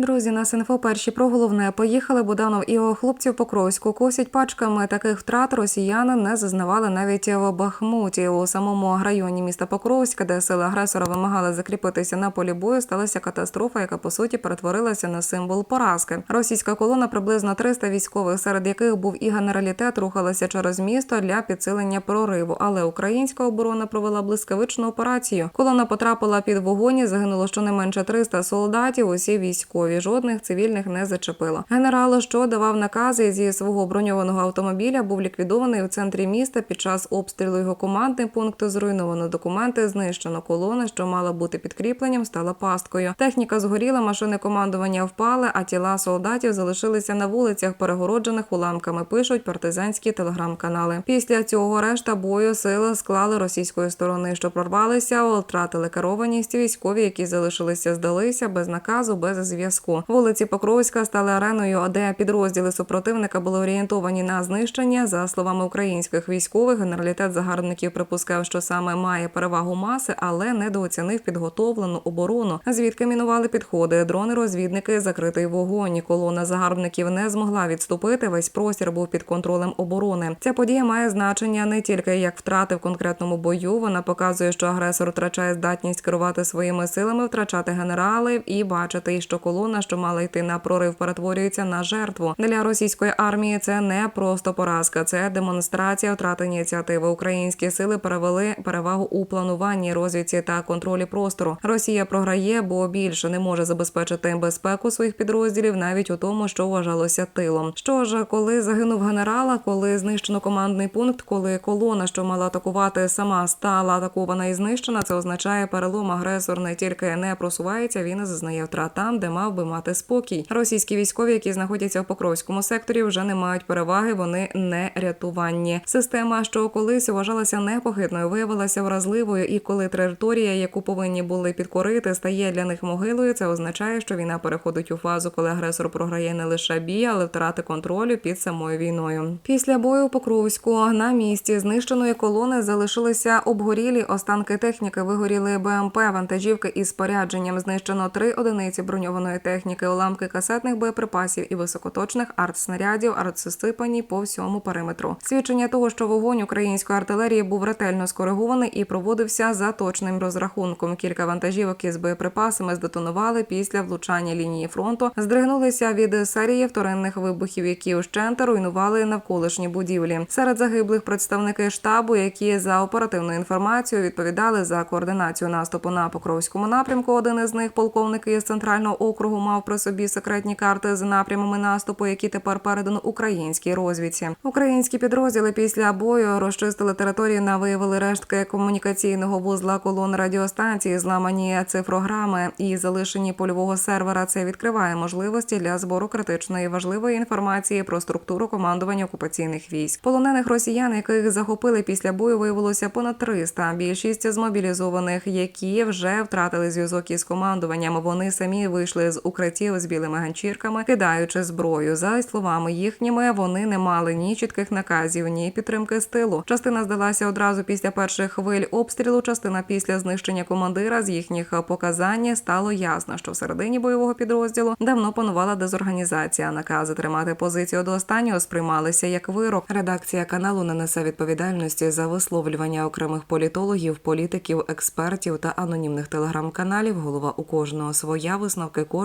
Друзі, на Синфо перші про головне поїхали. Буданов і його хлопців Покровську косять пачками. Таких втрат росіяни не зазнавали навіть в Бахмуті. У самому районі міста Покровська, де сили агресора вимагали закріпитися на полі бою, сталася катастрофа, яка по суті перетворилася на символ поразки. Російська колона приблизно 300 військових, серед яких був і генералітет, рухалася через місто для підсилення прориву. Але українська оборона провела блискавичну операцію. Колона потрапила під вогонь. Загинуло щонайменше 300 солдатів. Усі військові жодних цивільних не зачепило. Генерал, що давав накази зі свого броньованого автомобіля, був ліквідований у центрі міста. Під час обстрілу його командний пункт зруйновано документи, знищено колона, що мала бути підкріпленням, стала пасткою. Техніка згоріла, машини командування впали, а тіла солдатів залишилися на вулицях, перегороджених уламками. Пишуть партизанські телеграм-канали. Після цього решта бою сили склали російської сторони, що прорвалися, втратили керованість. Військові, які залишилися, здалися без наказу, без зв'язку. Вулиці Покровська стали ареною, де підрозділи супротивника були орієнтовані на знищення. За словами українських військових, генералітет загарбників припускав, що саме має перевагу маси, але недооцінив підготовлену оборону. Звідки мінували підходи, дрони, розвідники, закритий вогонь. Колона загарбників не змогла відступити. Весь простір був під контролем оборони. Ця подія має значення не тільки як втрати в конкретному бою. Вона показує, що агресор втрачає здатність керувати своїми силами, втрачати генералів і бачити, що колона, що мала йти на прорив, перетворюється на жертву. Для російської армії це не просто поразка, це демонстрація втрати ініціативи. Українські сили перевели перевагу у плануванні, розвідці та контролі простору. Росія програє, бо більше не може забезпечити безпеку своїх підрозділів, навіть у тому, що вважалося тилом. Що ж, коли загинув генерала, коли знищено командний пункт, коли колона, що мала атакувати, сама стала атакована і знищена, це означає перелом. Агресор не тільки не просувається, він і зазнає втрат там, де мав би мати спокій. Російські військові, які знаходяться в Покровському секторі, вже не мають переваги. Вони не рятуванні. Система, що колись вважалася непохитною, виявилася вразливою. І коли територія, яку повинні були підкорити, стає для них могилою, це означає, що війна переходить у фазу, коли агресор програє не лише бій, але втрати контролю під самою війною. Після бою у Покровську на місці знищеної колони залишилися обгорілі останки техніки. Вигоріли БМП, вантажівки із спорядженням. Знищено три одиниці броньованої техніки, уламки касетних боєприпасів і високоточних артснарядів, артсисипані по всьому периметру. Свідчення того, що вогонь української артилерії був ретельно скоригований і проводився за точним розрахунком. Кілька вантажівок із боєприпасами здетонували після влучання лінії фронту, здригнулися від серії вторинних вибухів, які ущент руйнували навколишні будівлі. Серед загиблих представники штабу, які за оперативною інформацією відповідали за координацію наступу на Покровському напрямку. Один із них, полковник із центрального округу, мав при собі секретні карти з напрямами наступу, які тепер передано українській розвідці. Українські підрозділи після бою розчистили територію на виявили рештки комунікаційного вузла колон радіостанції, зламані цифрограми і залишені польового сервера. Це відкриває можливості для збору критичної важливої інформації про структуру командування окупаційних військ. Полонених росіян, яких захопили після бою, виявилося понад 300. Більшість змобілізованих, які вже втратили зв'язок із командуванням. Вони самі вийшли з укриттів з білими ганчірками, кидаючи зброю. За словами їхніми, вони не мали ні чітких наказів, ні підтримки з тилу. Частина здалася одразу після перших хвиль обстрілу. Частина після знищення командира з їхніх показань стало ясно, що всередині бойового підрозділу давно панувала дезорганізація. Накази тримати позицію до останнього сприймалися як вирок. Редакція каналу не несе відповідальності за висловлювання окремих політологів, політиків, експертів та анонімних телеграм-каналів. Голова у кожного своя висновки